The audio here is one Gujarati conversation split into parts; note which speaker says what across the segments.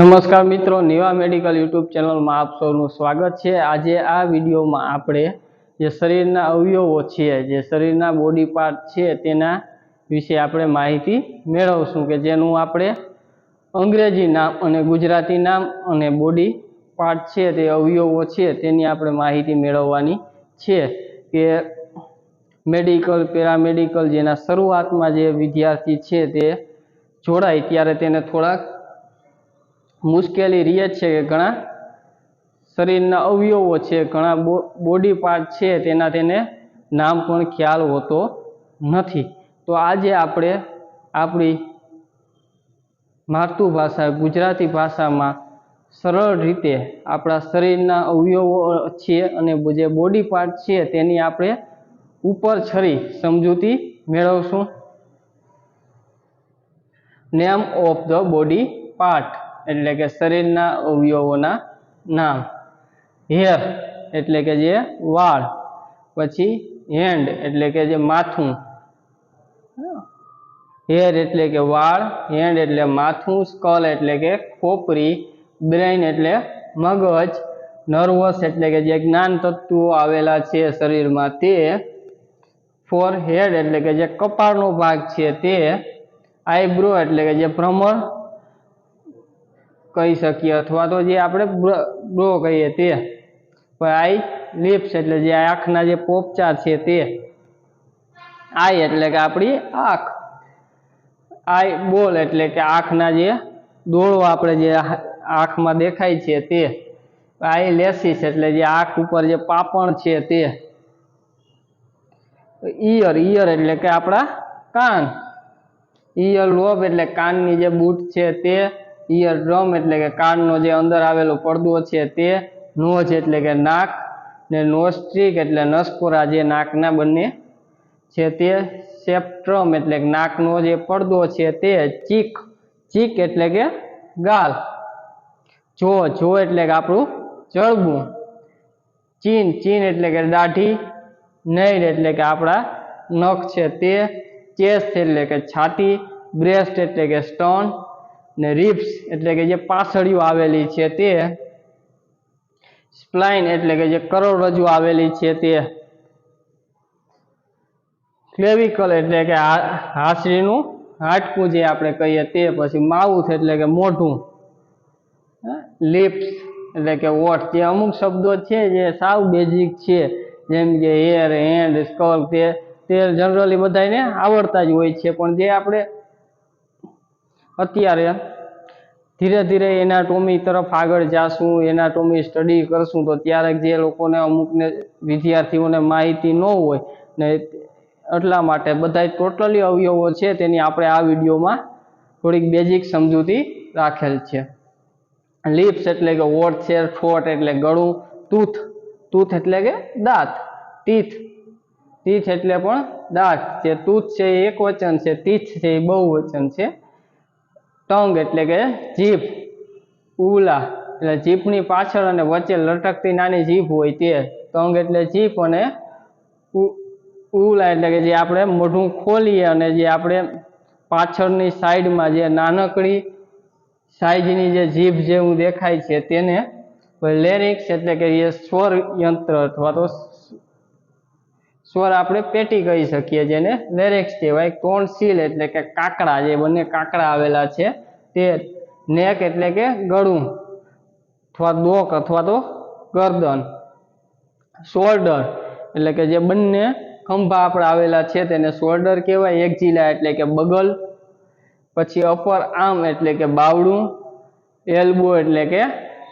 Speaker 1: નમસ્કાર મિત્રો, નિવા મેડિકલ યુટ્યુબ ચેનલમાં આપ સૌનું સ્વાગત છે. આજે આ વિડીયોમાં આપણે જે શરીરના અવયવો છે, જે શરીરના બોડી પાર્ટ છે, તેના વિશે આપણે માહિતી મેળવશું કે જેનું આપણે અંગ્રેજી નામ અને ગુજરાતી નામ અને બોડી પાર્ટ છે, તે અવયવો છે, તેની આપણે માહિતી મેળવવાની છે કે મેડિકલ, પેરામેડિકલ જેના શરૂઆતમાં જે વિદ્યાર્થી છે તે જોડાય, ત્યારે તેને થોડાક મુશ્કેલી રહે છે કે ઘણા શરીરના અવયવો છે, ઘણા બોડી પાર્ટ છે, તેના તેને નામ પણ ખ્યાલ હોતો નથી. તો આજે આપણે આપણી માતૃભાષા ગુજરાતી ભાષામાં સરળ રીતે આપણા શરીરના અવયવો છે અને જે બોડી પાર્ટ છે તેની આપણે ઉપર છરી સમજૂતી મેળવશું. Name of the body part એટલે કે શરીરના અવયવોના નામ. હેર એટલે કે જે વાળ. પછી હેન્ડ એટલે કે જે માથું. હેર એટલે કે વાળ હેન્ડ એટલે માથું સ્કલ એટલે કે ખોપરી બ્રેઇન એટલે મગજ નર્વસ એટલે કે જે જ્ઞાન તત્વો આવેલા છે શરીરમાં તે ફોર હેડ એટલે કે જે કપાળનો ભાગ છે તે આઈબ્રો એટલે કે જે ભ્રમર કહી શકીએ. અથવા તો જે આપણે બ્રો કહીએ તે. આઈ લિપ્સ એટલે જે આંખના જે પોપચા છે તે. આઈ એટલે કે આપણી આંખ. આઈ બોલ એટલે કે આંખના જે ડોળો આપણે જે આંખમાં દેખાય છે તે. આઈ લેસીસ એટલે જે આંખ ઉપર જે પાપણ છે તે. ઈયર ઈયર એટલે કે આપણા કાન. ઈયર લોબ એટલે કાનની જે બૂટ છે તે. ઈયર ડ્રમ એટલે કે કાનનો જે અંદર આવેલો પડદો છે તે નોઝ એટલે કે નાક ને નોસ્ટ્રિક એટલે નસકોરા જે નાકના બંને છે તે સેપ્ટ્રમ એટલે કે નાકનો જે પડદો છે તે ચીક ચીક એટલે કે ગાલ. જો જો એટલે કે આપણું ચળબું ચીન ચીન એટલે કે દાઢી. નૈર એટલે કે આપણા નખ છે તે ચેસ્ટ એટલે કે છાતી. બ્રેસ્ટ એટલે કે સ્ટોન. ને રિપ્સ એટલે કે જે પાસળીઓ આવેલી છે તે સ્પ્લાઇન એટલે કે જે કરોડરજ્જુ આવેલી છે તે ક્લેવિકલ એટલે કે હાસરીનું હાડકું જે આપણે કહીએ તે પછી માઉથ એટલે કે મોઢું લિપ્સ એટલે કે વોટ જે અમુક શબ્દો છે જે સાવ બેઝિક છે, જેમ કે હેર હેન્ડ સ્કલ તે તે જનરલી બધાને આવડતા જ હોય છે. પણ જે આપણે અત્યારે ધીરે ધીરે એનાટોમી તરફ આગળ જાશું, એનાટોમી સ્ટડી કરશું, તો ત્યારે જે લોકોને અમુકને વિદ્યાર્થીઓને માહિતી ન હોય ને એટલા માટે બધા ટોટલી અવયવો છે, તેની આપણે આ વિડીયોમાં થોડીક બેઝિક સમજૂતી રાખેલ છે. લિપ્સ એટલે કે વોટ છે ઠોટ એટલે ગળું તૂથ તૂથ એટલે કે દાંત તીથ તીથ એટલે પણ દાંત. જે તૂથ છે એક વચન છે તીથ છે એ બહુ વચન છે. ટંગ એટલે કે જીભ. ઉલા એટલે જીભની પાછળ અને વચ્ચે લટકતી નાની જીભ હોય તે. ટંગ એટલે જીભ અને ઉલા એટલે કે જે આપણે મોઢું ખોલીએ અને જે આપણે પાછળની સાઈડમાં જે નાનકડી સાઈઝની જે જીભ જેવું દેખાય છે તેને લેરિક્સ એટલે કે એ સ્વર યંત્ર અથવા તો સ્વર આપણે પેટી કહી શકીએ જેને લેરેક્સ કહેવાય ટોનસીલ એટલે કે કાકડા, જે બંને કાકડા આવેલા છે, તે નેક એટલે કે ગળું, અથવા દોક અથવા તો ગરદન. શોલ્ડર એટલે કે જે બંને ખંભા આપણે આવેલા છે તેને શોલ્ડર કહેવાય, એક જિલ્લા એટલે કે બગલ, પછી અપર આર્મ એટલે કે બાવડું એલ્બો એટલે કે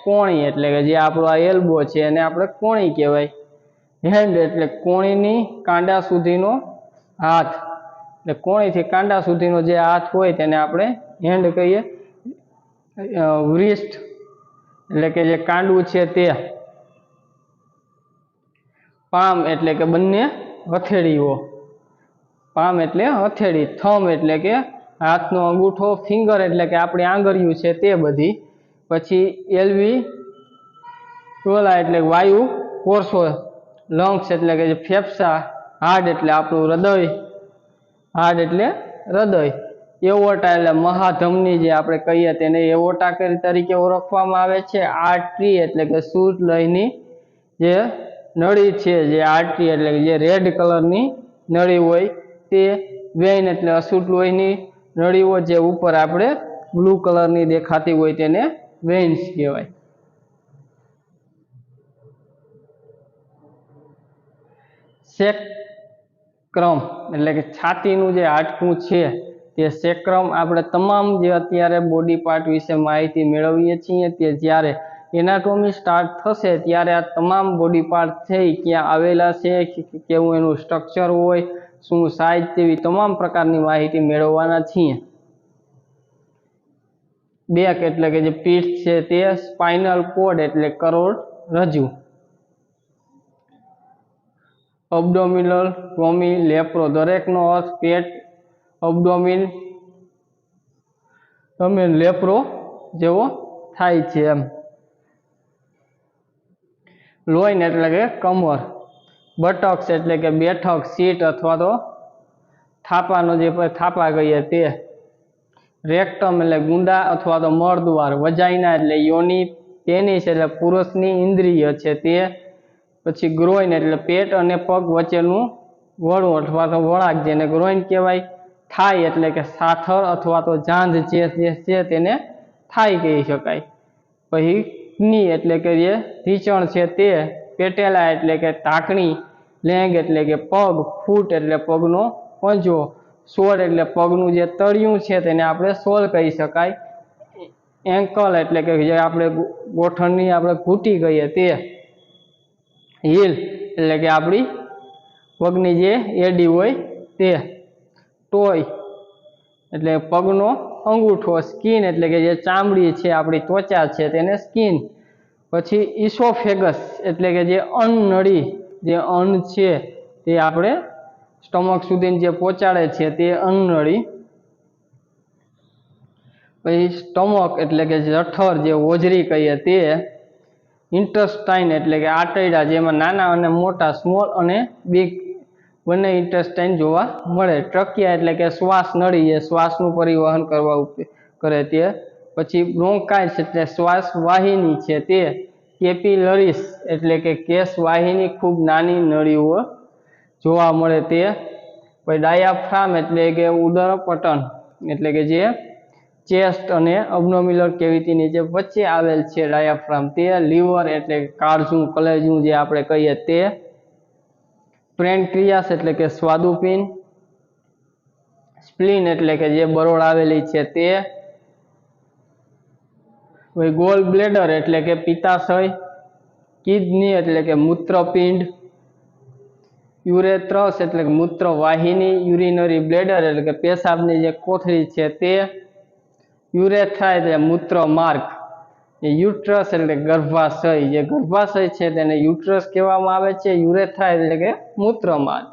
Speaker 1: કોણી, એટલે કે જે આપણો આ એલ્બો છે એને આપણે કોણી કહેવાય. હેન્ડ એટલે કોણીની કાંડા સુધીનો હાથ. એટલે કોણીથી કાંડા સુધીનો જે હાથ હોય તેને આપણે હેન્ડ કહીએ. વ્રિસ્ટ એટલે કે જે કાંડું છે તે. પામ એટલે કે બંને હથેળીઓ. પામ એટલે હથેળી. થમ એટલે કે હાથનો અંગૂઠો, ફિંગર એટલે કે આપણી આંગળીયું છે તે બધી. પછી એલવી, ટોલા એટલે વાયુ, કોર્સો લંગ્સ એટલે કે જે ફેફસા હાર્ટ એટલે આપણું હૃદય હાર્ટ એટલે હૃદય. એવોટા એટલે મહાધમની જે આપણે કહીએ તેને એવોટા તરીકે ઓળખવામાં આવે છે. આર્ટરી એટલે કે સૂટ લયની જે નળી છે, જે આર્ટરી એટલે કે જે રેડ કલરની નળી હોય તે વેઇન એટલે અસૂટ લોહીની નળીઓ જે ઉપર આપણે બ્લુ કલરની દેખાતી હોય તેને વેઇન્સ કહેવાય. સેક્રમ એટલે કે છાતીનું જે હાડકું છે તે શેક્રમ આપણે તમામ જે અત્યારે બોડી પાર્ટ વિશે માહિતી મેળવીએ છીએ તે જ્યારે એનાટોમી સ્ટાર્ટ થશે ત્યારે આ તમામ બોડી પાર્ટ છે ક્યાં આવેલા છે, કેવું એનું સ્ટ્રક્ચર હોય, શું સાઇઝ તેવી તમામ પ્રકારની માહિતી મેળવવાના છીએ. બેક એટલે કે જે પીઠ છે તે સ્પાઇનલ કોડ એટલે કરોડ રજુ. Abdominal tomy laparo. દરેકનો અર્થ પેટ, અબડોમિન, તમે લેપ્રો જેવો થાય છે એમ. લોઈન એટલે કે કમર. બટોક્સ એટલે કે બેઠક, સીટ અથવા તો થાપાનો જે થાપા કહીએ તે. રેક્ટમ એટલે ગુંડા અથવા તો મળદ્વાર વજાઈના એટલે યોની, પેનિસ એટલે પુરુષની ઇન્દ્રિય છે તે. પછી ગ્રોઈન એટલે પેટ અને પગ વચ્ચેનું વળું અથવા તો વળાંક જેને ગ્રોઈન કહેવાય થાઈ એટલે કે સાથળ અથવા તો જાંધ જે છે તેને થાઈ કહી શકાય. પછી ની એટલે કે જે ઢીંચણ છે તે પેટેલા એટલે કે ટાંકણી લેંગ એટલે કે પગ, ફૂટ એટલે પગનો પંજો, સોળ એટલે પગનું જે તળિયું છે તેને આપણે સોલ કહી શકાય. એન્કલ એટલે કે જે આપણે ગોઠણની આપણે ઘૂંટી કહીએ તે હીલ, એટલે કે આપણી પગની જે એડી હોય તે. ટોય, એટલે પગનો અંગૂઠો, સ્કિન, એટલે કે જે ચામડી છે, આપણી ત્વચા છે, તેને સ્કિન. પછી ઇસોફેગસ, એટલે કે જે અન્નળી જે અન્ન છે, તે આપણે સ્ટમક સુધી જે પહોંચાડે છે, તે અન્નળી પછી સ્ટમક, એટલે કે જઠર, જે હોજરી કહીએ તે ઇન્ટરસ્ટાઇન એટલે કે આંતરડા જેમાં નાના અને મોટા, સ્મોલ અને બિગ બંને ઇન્ટરસ્ટાઇન જોવા મળે. ટ્રકિયા એટલે કે શ્વાસ નળી એ શ્વાસનું પરિવહન કરવા કરે તે. પછી બ્રોન્કાઇસ એટલે શ્વાસ વાહિની છે તે. કેપિલરીસ એટલે કે કેશ વાહિની ખૂબ નાની નળીઓ જોવા મળે તે. પછી ડાયાફ્રામ એટલે કે ઉદરપટન એટલે કે જે ચેસ્ટ અને અબનોમિલર કેવિટીની જે વચ્ચે આવેલ છે ડાયાફ્રામ? તે લીવર એટલે કાળજું કલેજું જે આપણે કહીએ તે પ્રેન્ક્રિયાસ એટલે કે સ્વાદુપિંડ, સ્પ્લિન એટલે કે જે બરોળ આવેલી છે તે પછી ગોલ બ્લેડર એટલે કે પિત્તાશય, કિડની એટલે કે મૂત્રપિંડ, યુરેથ્રસ એટલે કે મૂત્ર વાહિની યુરિનરી બ્લેડર એટલે કે પેશાબની જે કોથળી છે તે યુરેથ્રા એટલે મૂત્ર માર્ગ. એ યુટ્રસ એટલે ગર્ભાશય. જે ગર્ભાશય છે તેને યુટ્રસ કહેવામાં આવે છે. યુરેથ્રા એટલે કે મૂત્ર માર્ગ.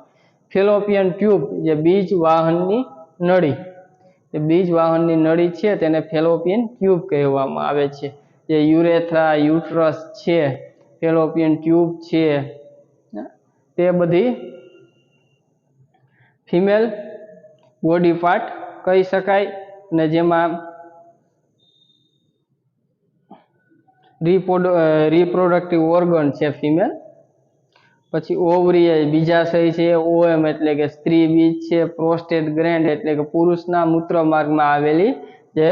Speaker 1: ફેલોપિયન ટ્યુબ જે બીજ વાહનની નળી. એ બીજ વાહનની નળી છે તેને ફેલોપિયન ટ્યુબ કહેવામાં આવે છે. જે યુરેથ્રા યુટ્રસ છે, ફેલોપિયન ટ્યુબ છે. તે બધી ફિમેલ બોડી પાર્ટ કહી શકાય અને જેમાં રિપોડ રિપ્રોડક્ટિવ ઓર્ગન છે ફિમેલ પછી ઓવરી એ બીજાશય છે ઓએમ એટલે કે સ્ત્રી બીજ છે પ્રોસ્ટેટ ગ્રેન્ડ એટલે કે પુરુષના મૂત્રમાર્ગમાં આવેલી જે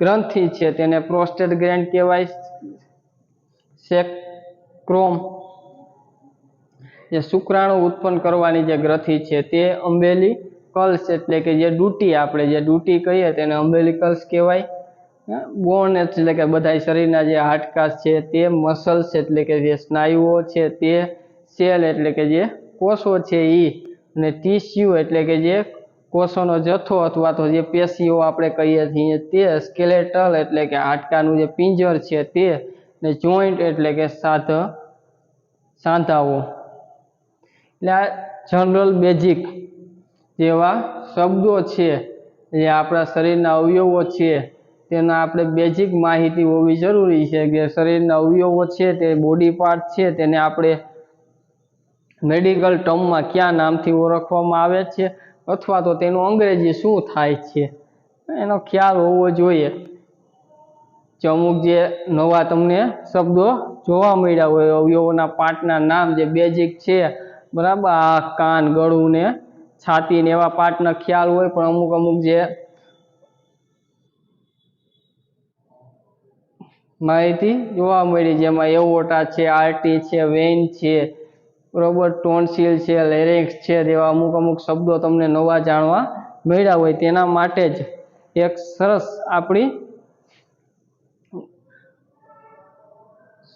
Speaker 1: ગ્રંથિ છે તેને પ્રોસ્ટેટ ગ્રેન્ડ કહેવાય. સેક્રોમ જે શુક્રાણુ ઉત્પન્ન કરવાની જે ગ્રંથિ છે તે અંબેલી કલ્સ એટલે કે જે ડૂટી આપણે જે ડૂટી કહીએ તેને અંબેલિકલ્સ કહેવાય. બોન એટલે કે બધા શરીરના જે હાડકાં છે તે મસલ્સ એટલે કે જે સ્નાયુઓ છે તે સેલ એટલે કે જે કોષો છે એ અને ટીસ્યુ એટલે કે જે કોષોનો જથ્થો અથવા તો જે પેશીઓ આપણે કહીએ છીએ તે સ્કેલેટલ એટલે કે હાડકાનું જે પિંજર છે તે ને જોઈન્ટ એટલે કે સાધ, સાંધાઓ. એટલે આ જનરલ બેઝિક જેવા શબ્દો છે જે આપણા શરીરના અવયવો છે તેના આપણે બેઝિક માહિતી હોવી જરૂરી છે કે શરીરના અવયવો છે તે બોડી પાર્ટ છે તેને આપણે મેડિકલ ટર્મમાં કયા નામથી ઓળખવામાં આવે છે અથવા તો તેનું અંગ્રેજી શું થાય છે? એનો ખ્યાલ હોવો જોઈએ. જે અમુક જે નવા તમને શબ્દો જોવા મળ્યા હોય, અવયવોના પાર્ટના નામ જે બેઝિક છે, બરાબર? આ કાન, ગળું ને છાતી ને એવા પાર્ટના ખ્યાલ હોય, પણ અમુક અમુક જે માહિતી જોવા મળી જેમાં એવોટા છે, આરટી છે, વેન છે બરોબર ટોન્સિલ છે, લેરિક્સ છે જેવા અમુક અમુક શબ્દો તમને નવા જાણવા મળ્યા હોય. તેના માટે જ એક સરસ આપણી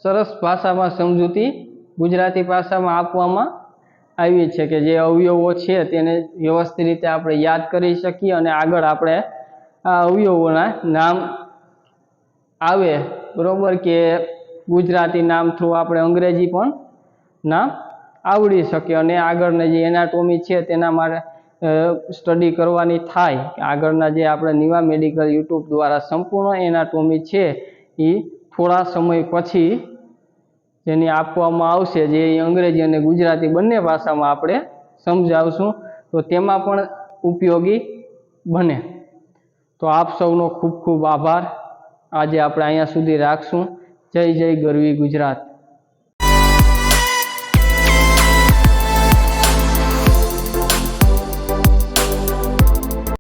Speaker 1: સરસ ભાષામાં સમજૂતી ગુજરાતી ભાષામાં આપવામાં આવી છે કે જે અવયવો છે તેને વ્યવસ્થિત રીતે આપણે યાદ કરી શકીએ અને આગળ આપણે આ અવયવોના નામ આવે બરોબર કે ગુજરાતી નામ થ્રુ આપણે અંગ્રેજી પણ નામ આવડી શકે અને આગળની જે એનાટોમી છે તેના માટે સ્ટડી કરવાની થાય. આગળના જે આપણે નિવા મેડિકલ યુટ્યુબ દ્વારા સંપૂર્ણ એનાટોમી છે એ થોડા સમય પછી જેની આપવામાં આવશે, જે અંગ્રેજી અને ગુજરાતી બંને ભાષામાં આપણે સમજાવશું, તો તેમાં પણ ઉપયોગી બને. તો આપ સૌનો ખૂબ ખૂબ આભાર. આજે આપણે અહીંયા સુધી રાખશું. જય જય ગરવી ગુજરાત.